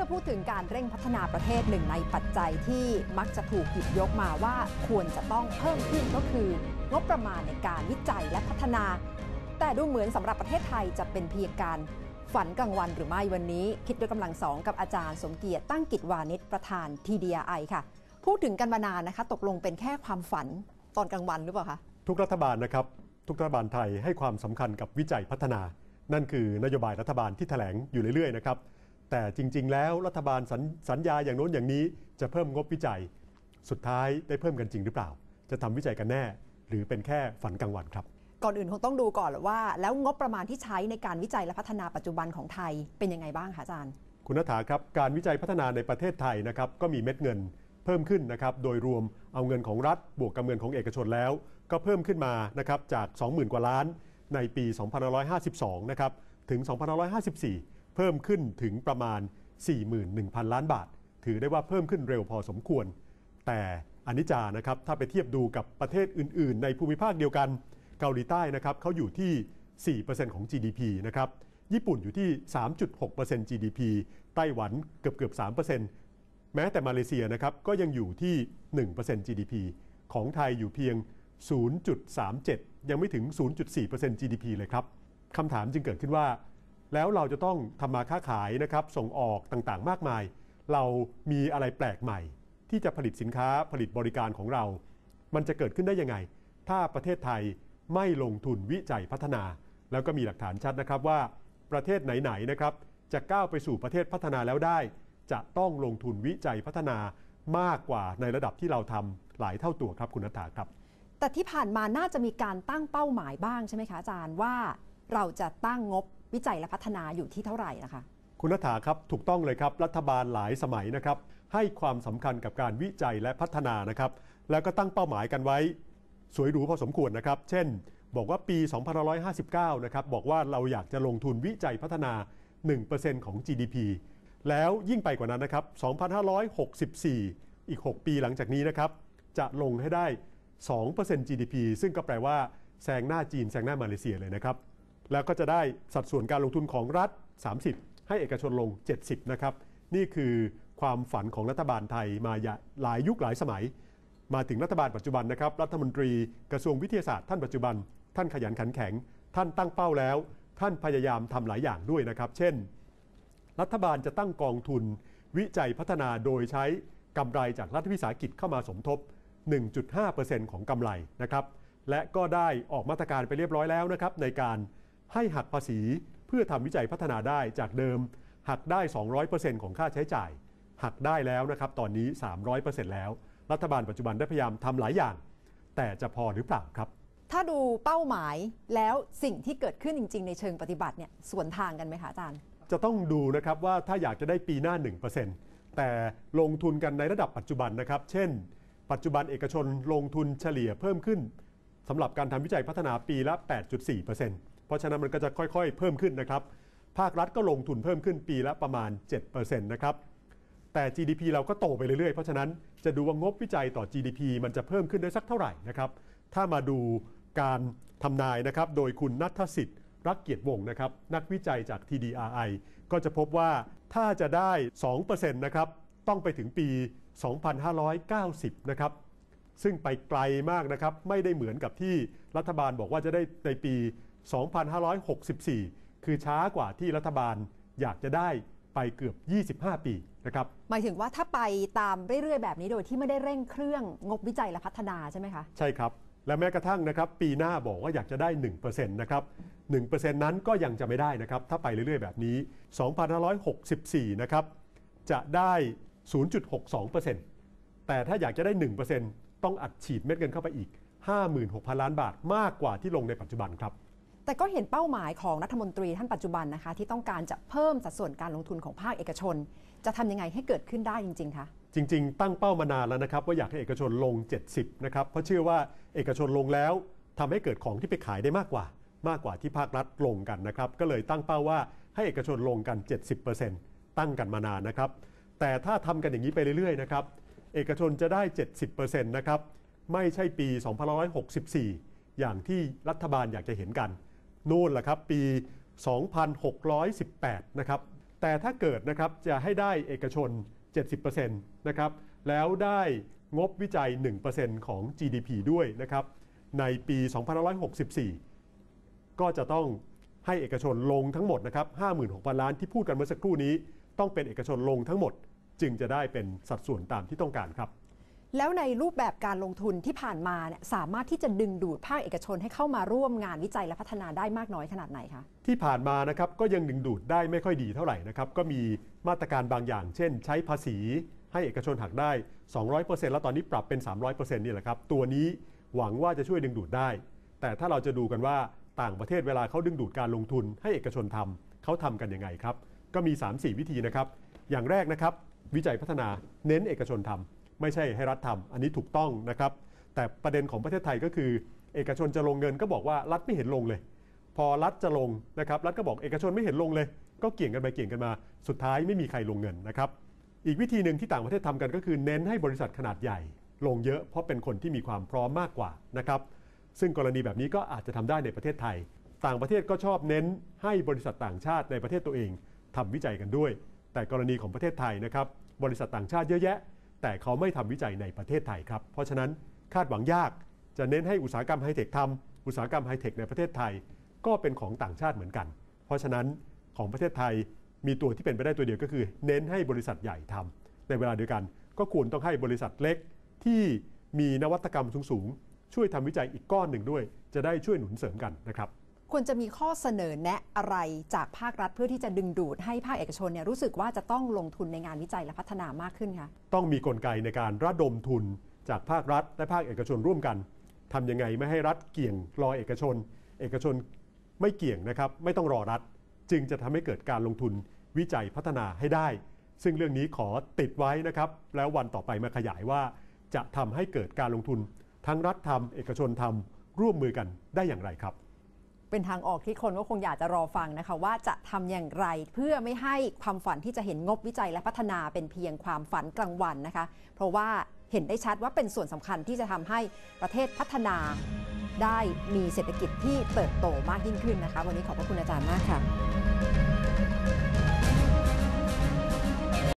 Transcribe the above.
มื่อพูดถึงการเร่งพัฒนาประเทศหนึ่งในปัจจัยที่มักจะถูกหยิบยกมาว่าควรจะต้องเพิ่มขึ้นก็คืองบประมาณในการวิจัยและพัฒนา แต่ดูเหมือนสำหรับประเทศไทยจะเป็นเพียงการฝันกลางวันหรือไม่วันนี้ คิดด้วยกำลังสองกับอาจารย์สมเกียรติตั้งกิจวานิชประธาน TDI ค่ะ พูดถึงกันมานานนะคะ ตกลงเป็นแค่ความฝันตอนกลางวันหรือเปล่าคะทุกรัฐบาลนะครับ ทุกรัฐบาลไทยให้ความสำคัญกับวิจัยพัฒนา นั่นคือนโยบายรัฐบาลที่แถลงอยู่เรื่อยๆนะครับ แต่จริง ๆ แล้วรัฐบาลสญสัญญาอย่างโน้นอย่างนี้จะเพิ่มงบวิจัย สุดท้ายได้เพิ่มกันจริงหรือเปล่า จะทำวิจัยกันแน่ หรือเป็นแค่ฝันกลางวันครับ ก่อนอื่นคงต้องดูก่อนว่า แล้วงบประมาณที่ใช้ในการวิจัยและพัฒนาปัจจุบันของไทยเป็นยังไงบ้างคะอาจารย์ คุณนัฐาครับการวิจัยพัฒนาในประเทศไทยนะครับก็มีเม็ดเงินเพิ่มขึ้นนะครับโดยรวมเอาเงินของรัฐ บวกกับเงินของเอกชนแล้ว ก็เพิ่มขึ้นมานะครับจาก 20,000 กว่าล้านในปี 2552 นะครับถึง 2554 เพิ่มขึ้นถึงประมาณ 41,000 ล้านบาท ถือได้ว่าเพิ่มขึ้นเร็วพอสมควร แต่อนิจจานะครับถ้าไปเทียบดูกับประเทศอื่น ๆ ในภูมิภาคเดียวกัน เกาหลีใต้นะครับเขาอยู่ที่ 4%ของ GDP นะครับญี่ปุ่นอยู่ที่ 3.6% GDP ไต้หวันเกือบเกือบ3%แม้แต่มาเลเซียนะครับก็ยังอยู่ที่ 1% GDP ของไทยอยู่เพียง 0.37 ยังไม่ถึง 0.4% GDP เลยครับคำถามจึงเกิดขึ้นว่า แล้วเราจะต้องทำมาค้าขายนะครับส่งออกต่างๆ มากมาย เรามีอะไรแปลกใหม่ ที่จะผลิตสินค้าผลิตบริการของเรา มันจะเกิดขึ้นได้ยังไง ถ้าประเทศไทยไม่ลงทุนวิจัยพัฒนา แล้วก็มีหลักฐานชัดนะครับว่าประเทศไหนๆนะครับจะก้าวไปสู่ประเทศพัฒนาแล้วได้ จะต้องลงทุนวิจัยพัฒนามากกว่าในระดับที่เราทำหลายเท่าตัวครับคุณนัฐาครับ แต่ที่ผ่านมาน่าจะมีการตั้งเป้าหมายบ้างใช่ไหมคะอาจารย์ว่าเราจะตั้งงบ วิจัยและพัฒนาอยู่ที่เท่าไหร่นะคะ คุณนัฐาครับถูกต้องเลยครับรัฐบาลหลายสมัยนะครับ ให้ความสำคัญกับการวิจัยและพัฒนานะครับ แล้วก็ตั้งเป้าหมายกันไว้ สวยหรูพอสมควรนะครับ เช่น บอกว่าปี 2559 นะครับบอกว่าเราอยากจะลงทุนวิจัยพัฒนา 1%ของ GDP แล้วยิ่งไปกว่านั้นนะครับ 2564 อีก 6 ปีหลังจากนี้นะครับ จะลงให้ได้ 2% GDP ซึ่งก็แปลว่าแซงหน้าจีนแซงหน้ามาเลเซียเลยนะครับ แล้วก็จะได้สัดส่วนการลงทุนของรัฐ 30 ให้เอกชนลง 70 นะครับ นี่คือความฝันของรัฐบาลไทยมาหลายยุคหลายสมัย มาถึงรัฐบาลปัจจุบันนะครับ รัฐมนตรีกระทรวงวิทยาศาสตร์ท่านปัจจุบัน ท่านขยันขันแข็ง ท่านตั้งเป้าแล้ว ท่านพยายามทำหลายอย่างด้วยนะครับ เช่น รัฐบาลจะตั้งกองทุน วิจัยพัฒนาโดยใช้กำไรจากรัฐวิสาหกิจเข้ามาสมทบ 1.5%ของกำไรนะครับ และก็ได้ออกมาตรการไปเรียบร้อยแล้วนะครับในการ ให้หักภาษีเพื่อทำวิจัยพัฒนาได้จากเดิม หักได้ 200%ของค่าใช้จ่าย หักได้แล้วนะครับตอนนี้ 300%แล้ว รัฐบาลปัจจุบันได้พยายามทำหลายอย่าง แต่จะพอหรือเปล่าครับ ถ้าดูเป้าหมายแล้วสิ่งที่เกิดขึ้นจริง ๆ ในเชิงปฏิบัติเนี่ยสวนทางกันไหมคะอาจารย์จะต้องดูนะครับว่าถ้าอยากจะได้ปีหน้า 1%แต่ลงทุนกันในระดับปัจจุบันนะครับ เช่น ปัจจุบันเอกชนลงทุนเฉลี่ยเพิ่มขึ้นสำหรับการทำวิจัยพัฒนาปีละ 8.4% เพราะฉะนั้นมันก็จะค่อยๆ เพิ่มขึ้นนะครับ ภาครัฐก็ลงทุนเพิ่มขึ้นปีละประมาณ 7%นะครับ แต่ GDP เราก็โตไปเรื่อยๆ เพราะฉะนั้นจะดูว่างบวิจัยต่อ GDP มันจะเพิ่มขึ้นได้สักเท่าไหร่นะครับ ถ้ามาดูการทำนายนะครับ โดยคุณนัทสิทธิ์รักเกียรติวงศ์นะครับ นักวิจัยจาก TDRI ก็จะพบว่าถ้าจะได้ 2%นะครับ ต้องไปถึงปี 2590 นะครับ ซึ่งไปไกลมากนะครับ ไม่ได้เหมือนกับที่รัฐบาลบอกว่าจะได้ในปี 2564 คือช้ากว่าที่รัฐบาลอยากจะได้ไปเกือบ 25 ปีนะครับ หมายถึงว่าถ้าไปตามเรื่อยๆ แบบนี้โดยที่ไม่ได้เร่งเครื่องงบวิจัยและพัฒนาใช่ไหมคะ ใช่ครับ และแม้กระทั่งนะครับ ปีหน้าบอกว่าอยากจะได้ 1%นะครับ 1%นั้นก็ยังจะไม่ได้นะครับ ถ้าไปเรื่อยๆ แบบนี้ 2564 นะครับ จะได้ 0.62%แต่ถ้าอยากจะได้ 1%ต้องอัดฉีดเม็ดเงินเข้าไปอีก 56,000 ล้านบาทมากกว่าที่ลงในปัจจุบันครับ แต่ก็เห็นเป้าหมายของรัฐมนตรีท่านปัจจุบันนะคะ ที่ต้องการจะเพิ่มสัดส่วนการลงทุนของภาคเอกชน จะทำยังไงให้เกิดขึ้นได้จริง ๆคะจริง ๆ ตั้งเป้ามานานแล้วนะครับว่าอยากให้เอกชนลง 70 นะครับ เพราะเชื่อว่าเอกชนลงแล้วทำให้เกิดของที่ไปขายได้มากกว่า มากกว่าที่ภาครัฐลงกันนะครับ ก็เลยตั้งเป้าว่าให้เอกชนลงกัน 70%ตั้งกันมานานนะครับ แต่ถ้าทำกันอย่างนี้ไปเรื่อยๆนะครับเอกชนจะได้ 70%นะครับไม่ใช่ปี 2564 อย่างที่รัฐบาลอยากจะเห็นกัน นู่นแหละครับปี 2618 นะครับ แต่ถ้าเกิดนะครับจะให้ได้เอกชน 70%นะครับ แล้วได้งบวิจัย 1%ของ GDP ด้วยนะครับ ในปี 2564 ก็จะต้องให้เอกชนลงทั้งหมดนะครับ 56,000 ล้านที่พูดกันเมื่อสักครู่นี้ ต้องเป็นเอกชนลงทั้งหมด จึงจะได้เป็นสัดส่วนตามที่ต้องการครับ แล้วในรูปแบบการลงทุนที่ผ่านมาเนี่ยสามารถที่จะดึงดูดภาคเอกชนให้เข้ามาร่วมงานวิจัยและพัฒนาได้มากน้อยขนาดไหนคะ ที่ผ่านมานะครับก็ยังดึงดูดได้ไม่ค่อยดีเท่าไหร่นะครับก็มีมาตรการบางอย่าง เช่น ใช้ภาษีให้เอกชนหักได้ 200%แล้วตอนนี้ปรับเป็น 300%นี่แหละครับ ตัวนี้หวังว่าจะช่วยดึงดูดได้ แต่ถ้าเราจะดูกันว่าต่างประเทศเวลาเขาดึงดูดการลงทุน ให้เอกชนทำเขาทำกันยังไงครับ ก็มี 3-4 วิธีนะครับ อย่างแรกนะครับวิจัยพัฒนาเน้นเอกชนทำ ไม่ใช่ให้รัฐทำอันนี้ถูกต้องนะครับ แต่ประเด็นของประเทศไทยก็คือ เอกชนจะลงเงินก็บอกว่ารัฐไม่เห็นลงเลย พอรัฐจะลงนะครับรัฐก็บอกเอกชนไม่เห็นลงเลย ก็เกี่ยงกันไปเกี่ยงกันมา สุดท้ายไม่มีใครลงเงินนะครับอีกวิธีหนึ่งที่ต่างประเทศทำกันก็คือเน้นให้บริษัทขนาดใหญ่ ลงเยอะเพราะเป็นคนที่มีความพร้อมมากกว่านะครับซึ่งกรณีแบบนี้ก็อาจจะทำได้ในประเทศไทย ต่างประเทศก็ชอบเน้นให้บริษัทต่างชาติในประเทศตัวเองทำวิจัยกันด้วย แต่กรณีของประเทศไทยนะครับบริษัทต่างชาติเยอะแยะ แต่เขาไม่ทำวิจัยในประเทศไทยครับ เพราะฉะนั้นคาดหวังยากจะเน้นให้อุตสาหกรรมไฮเทคทำอุตสาหกรรมไฮเทคในประเทศไทย ก็เป็นของต่างชาติเหมือนกัน เพราะฉะนั้นของประเทศไทยมีตัวที่เป็นไปได้ตัวเดียวก็คือ เน้นให้บริษัทใหญ่ทำในเวลาเดียวกันก็ควรต้องให้บริษัทเล็กที่มีนวัตกรรมสูงๆช่วยทำวิจัยอีกก้อนหนึ่งด้วย จะได้ช่วยหนุนเสริมกันนะครับ ควรจะมีข้อเสนอแนะอะไรจากภาครัฐเพื่อที่จะดึงดูดให้ภาคเอกชนเนี่ยรู้สึกว่าจะต้องลงทุนในงานวิจัยและพัฒนามากขึ้นคะต้องมีกลไกในการระดมทุนจากภาครัฐ และภาคเอกชนร่วมกันทำยังไงไม่ให้รัฐเกี่ยงรอเอกชน เอกชนไม่เกี่ยงนะครับไม่ต้องรอรัฐ จึงจะทำให้เกิดการลงทุนวิจัยพัฒนาให้ได้ ซึ่งเรื่องนี้ขอติดไว้นะครับ แล้ววันต่อไปมาขยายว่า จะทำให้เกิดการลงทุน ทั้งรัฐทำเอกชนทำร่วมมือกันได้อย่างไรครับ เป็นทางออกที่คนก็คงอยากจะรอฟังนะคะ ว่าจะทำอย่างไรเพื่อไม่ให้ความฝันที่จะเห็นงบวิจัยและพัฒนาเป็นเพียงความฝันกลางวันนะคะ เพราะว่าเห็นได้ชัดว่าเป็นส่วนสำคัญที่จะทำให้ประเทศพัฒนาได้มีเศรษฐกิจที่เติบโตมากยิ่งขึ้นนะคะ วันนี้ขอบพระคุณอาจารย์มากค่ะ